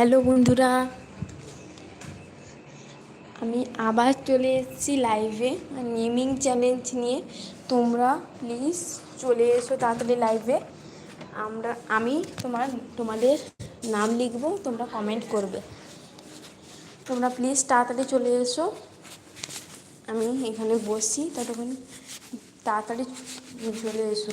Hello বন্ধুরা, আমি আবার চলে এসেছি লাইভে নেমিং চ্যালেঞ্জ নিয়ে। তোমরা প্লিজ চলে এসো তাড়াতাড়ি লাইভে আমরা, আমি তোমার, তোমাদের নাম লিখব, তোমরা কমেন্ট করবে। তোমরা প্লিজ তাড়াতাড়ি চলে এসো। আমি এখানে বসি ততক্ষণ তাড়াতাড়ি চলে এসো।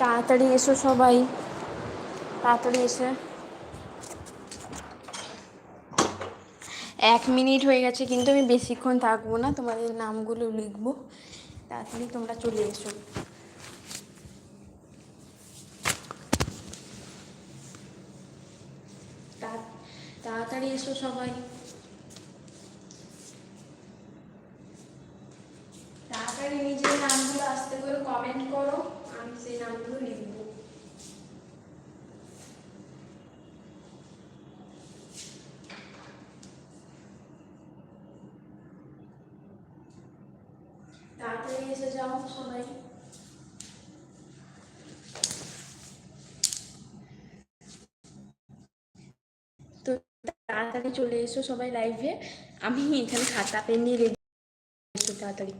তাড়াতাড়ি এসো সবাই। তাড়াতাড়ি এসে। এক মিনিট হয়ে গেছে, কিন্তু আমি বেশিক্ষণ থাকব না, তোমাদের নামগুলো লিখব। তাড়াতাড়ি তোমরা চলে এসো। তাড়াতাড়ি এসো সবাই তাড়াতাড়ি নিজের নামগুলো আস্তে করে কমেন্ট করো আমি সেই নামগুলো লিখব তাড়াতাড়ি এসে যাও সবাই। তো তাড়াতাড়ি চলে এসো সবাই লাইভে আমি এখানে খাতা পেন নিয়ে রেডি তাড়াতাড়ি।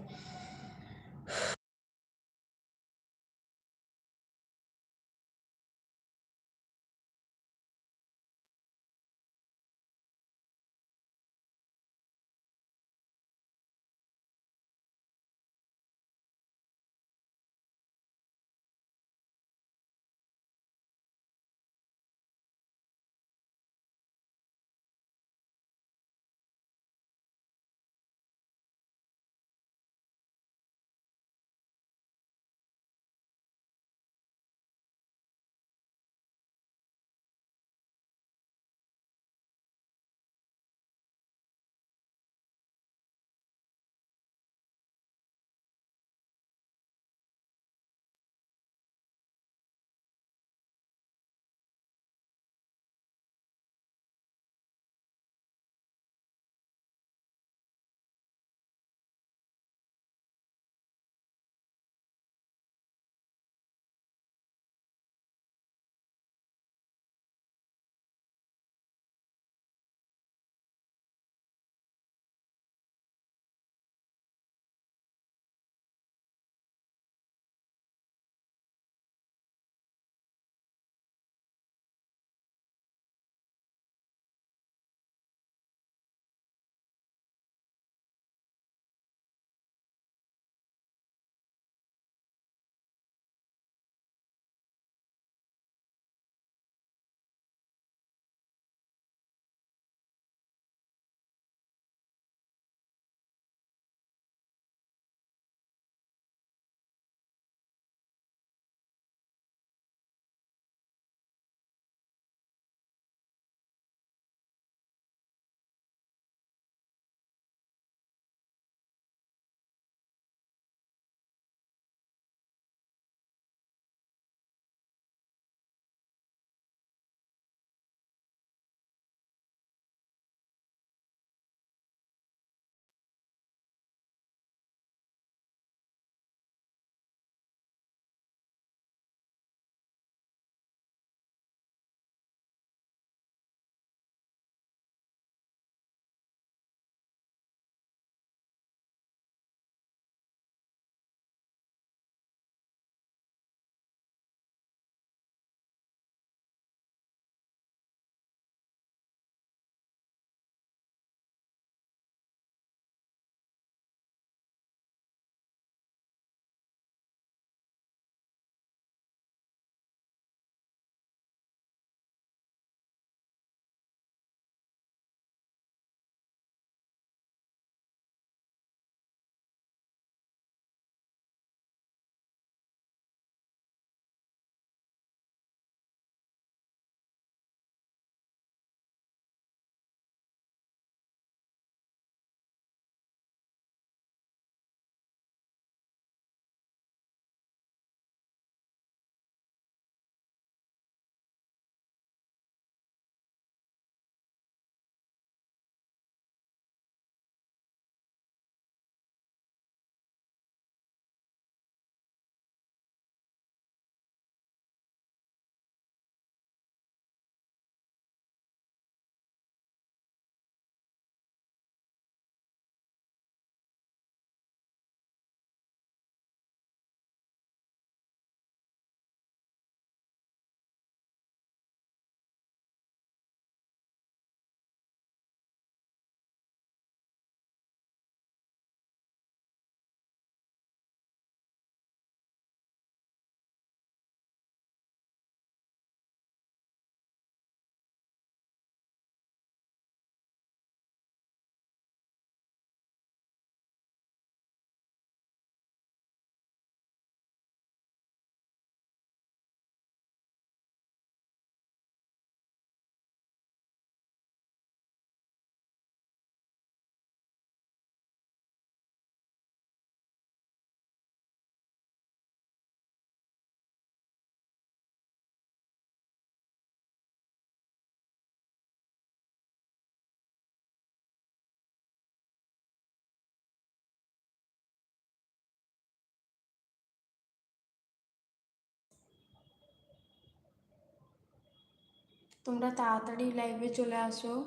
তোমরা তাড়াতাড়ি লাইভে চলে আসো।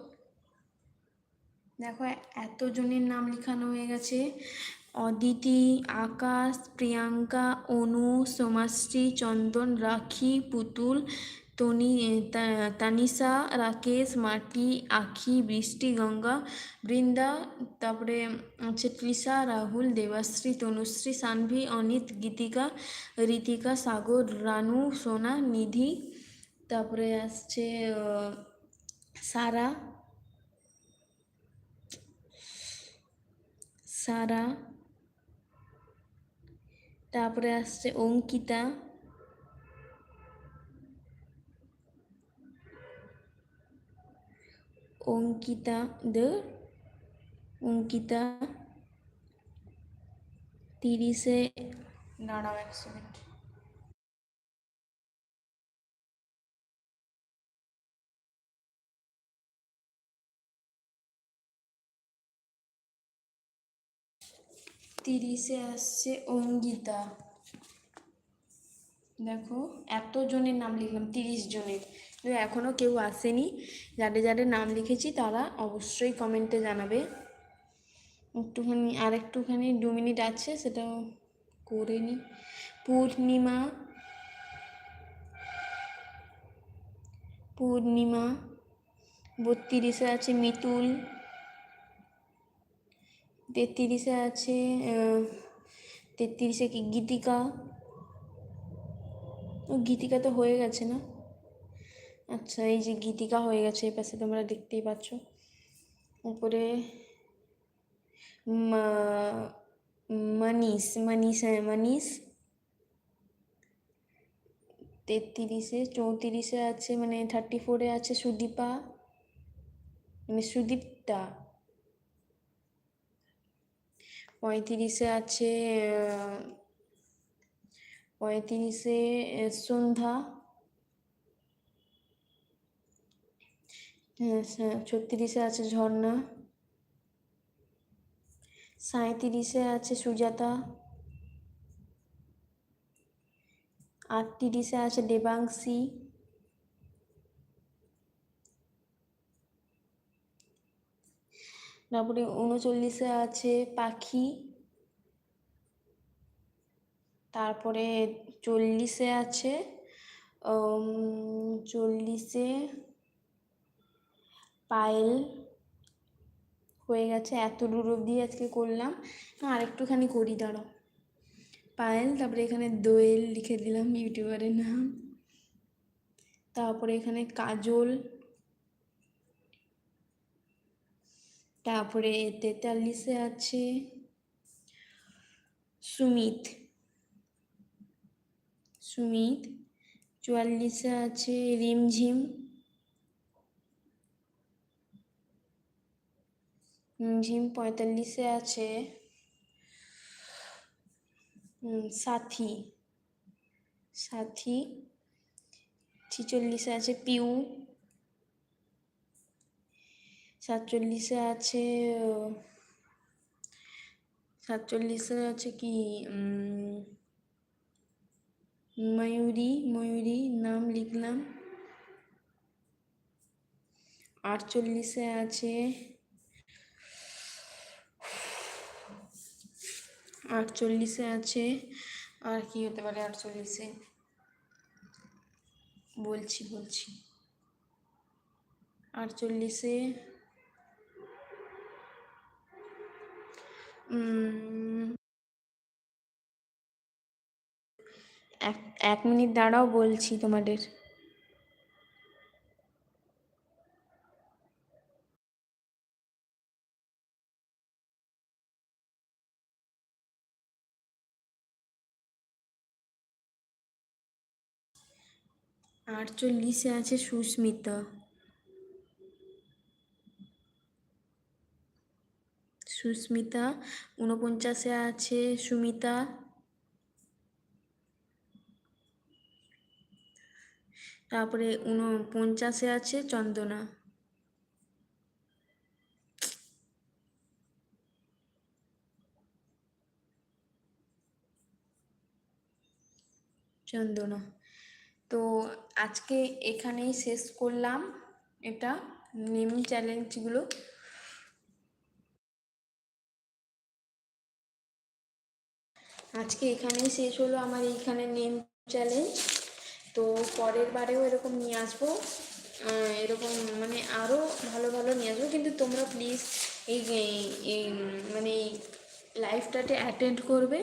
দেখো, এতজনের নাম লেখানো হয়ে গেছে। অদিতি, আকাশ, প্রিয়াঙ্কা, অনু, সোমাশ্রী, চন্দন, রাখি, পুতুল, তনি তা- তানিশা, রাকেশ, মাটি, আখি, বৃষ্টি, গঙ্গা, বৃন্দা, তারপরে আছে তৃষা, রাহুল, দেবাশ্রী, তনুশ্রী, সানভি, অনিত, গীতিকা ঋতিকা সাগর, রানু, সোনা, নিধি তারপরে আসছে সারা। সারা। তারপরে আসছে অঙ্কিতা। অঙ্কিতা দে অঙ্কিতা। তিরিশে দাঁড়াও একশো মিনিট তিরিশে আসছে অঙ্গিতা। দেখো, এত জনের নাম লিখলাম, তিরিশ জনের। কিন্তু এখনও কেউ আসেনি। যাদের যাদের নাম লিখেছি তারা অবশ্যই কমেন্টে জানাবে। একটুখানি আর একটুখানি দু মিনিট আছে, সেটাও করে নিই পূর্ণিমা পূর্ণিমা, বত্রিশে আছে মিতুল। তেত্রিশে আছে তেত্রিশে কি গীতিকা? ও গীতিকা তো হয়ে গেছে না? আচ্ছা এই যে গীতিকা হয়ে গেছে, এই পাশে তোমরা দেখতেই পাচ্ছ। উপরে মানিস মানিস হ্যাঁ মানিস। তেত্রিশে চৌত্রিশে আছে মানে থার্টি ফোরে আছে সুদীপা। মানে সুদীপ্তা পঁয়ত্রিশে আছে পঁয়ত্রিশে সন্ধ্যা। হ্যাঁ, ছত্রিশে আছে ঝর্ণা। সাঁইত্রিশে আছে সুজাতা। আটত্রিশে আছে দেবাংশী। তারপরে উনচল্লিশে আছে পাখি। তারপরে চল্লিশে আছে চল্লিশে পায়েল হয়ে গেছে। এত দূর অবধি আজকে করলাম। আর একটুখানি করি, দাঁড়াও। পায়েল, তারপরে এখানে দোয়েল লিখে দিলাম ইউটিউবারের নাম। তারপরে এখানে কাজল তারপরে তেতাল্লিশে আছে সুমিত। সুমিত। চুয়াল্লিশে আছে রিমঝিম। রিমঝিম পঁয়তাল্লিশে আছে সাথী। সাথী। ছিচল্লিশে আছে পিউ। সাতচল্লিশে আছে সাতচল্লিশে আছে কি ময়ূরী ময়ূরী নাম লিখলাম। আটচল্লিশে আছে আটচল্লিশে আছে, আর কি হতে পারে আটচল্লিশে? বলছি বলছি। আটচল্লিশে এক এক মিনিট দাঁড়াও বলছি তোমাদের। আটচল্লিশে আছে সুস্মিতা। সুস্মিতা, ঊনপঞ্চাশে আছে সুমিতা। তারপরে ঊনপঞ্চাশে আছে চন্দনা। চন্দনা। তো আজকে এখানেই শেষ করলাম এটা। নেম চ্যালেঞ্জগুলো আজকে এখানেই শেষ হলো আমার এইখানে নেম চ্যালেঞ্জ তো পরের বারেও এরকম নিয়ে আসব। এরকম মানে আরও ভালো ভালো নিয়ে আসব। কিন্তু তোমরা প্লিজ এই মানে এই লাইভটাতে অ্যাটেন্ড করবে।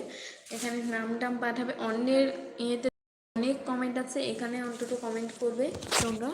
এখানে নাম টাম পাঠাবে। অন্যের ইয়েতে অনেক কমেন্ট আছে। এখানে অন্তত কমেন্ট করবে তোমরা।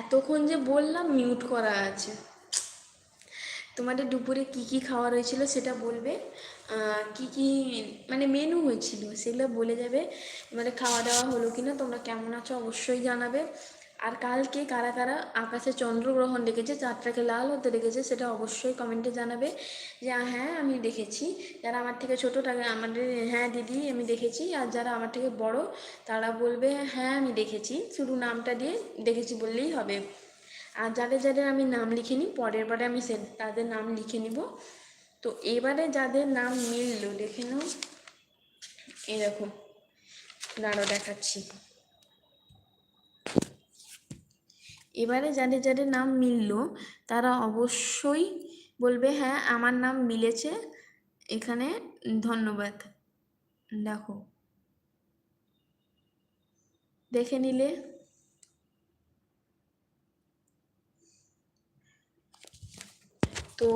এতক্ষণ যে বললাম মিউট করা আছে। তোমাদের দুপুরে কি কি খাওয়া হয়েছিল সেটা বলবে? কি কি মানে মেনু হয়েছিল সেগুলো বলে যাবে। মানে খাওয়া দাওয়া হলো কিনা, তোমরা কেমন আছো অবশ্যই জানাবে। আর কালকে কারা কারা আকাশে চন্দ্রগ্রহণ দেখেছে চাঁদটাকে লাল হতে দেখেছে, সেটা অবশ্যই কমেন্টে জানাবে। যে হ্যাঁ আমি দেখেছি। যারা আমার থেকে ছোটো, তারা আমাদের হ্যাঁ দিদি, আমি দেখেছি। আর যারা আমার থেকে বড়, তারা বলবে হ্যাঁ আমি দেখেছি। শুধু নামটা দিয়ে দেখেছি বললেই হবে। আর যাদের যাদের আমি নাম লিখে নিই পরের বারে আমি সে, তাদের নাম লিখে নিব। তো এবারে যাদের নাম মিললো, দেখে নাও। এরকম। দাঁড়ো দেখাচ্ছি। এবারে যাদের যাদের নাম মিললো, তারা অবশ্যই বলবে হ্যাঁ আমার নাম মিলেছে, এখানে ধন্যবাদ। দেখো। দেখে নিলে। তো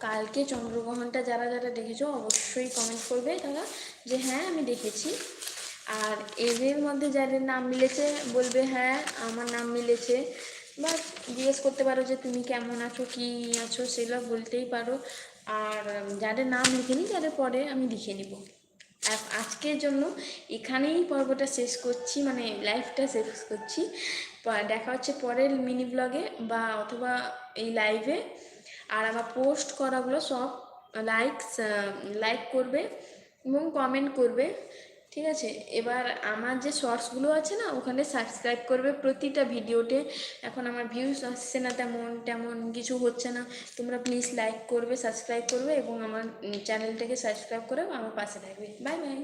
কালকে চন্দ্রগ্রহণটা যারা যারা দেখেছ, অবশ্যই কমেন্ট করবে তারা যে হ্যাঁ আমি দেখেছি। আর এদের মধ্যে যাদের নাম মিলেছে, বলবে হ্যাঁ আমার নাম মিলেছে। বা জিজ্ঞেস করতে পারো যে তুমি কেমন আছো, কি আছো, সেগুলো বলতেই পারো। আর যাদের নাম লিখে লিখিনি, তাদের পরে আমি লিখে নিব। আজকের জন্য এখানেই পর্বটা শেষ করছি মানে লাইভটা শেষ করছি। দেখা হচ্ছে পরের মিনি ব্লগে বা অথবা এই লাইভে আর আমার পোস্ট করাগুলো সব লাইকস লাইক করবে এবং কমেন্ট করবে। ঠিক আছে? এবার আমার যে শর্টসগুলো আছে না, ওখানে সাবস্ক্রাইব করবে প্রতিটা ভিডিওতে এখন আমার ভিউজ আসছে না তেমন তেমন কিছু হচ্ছে না। তোমরা প্লিজ লাইক করবে সাবস্ক্রাইব করবে এবং আমার চ্যানেলটাকে সাবস্ক্রাইব করে আমার পাশে থাকবে। Bye bye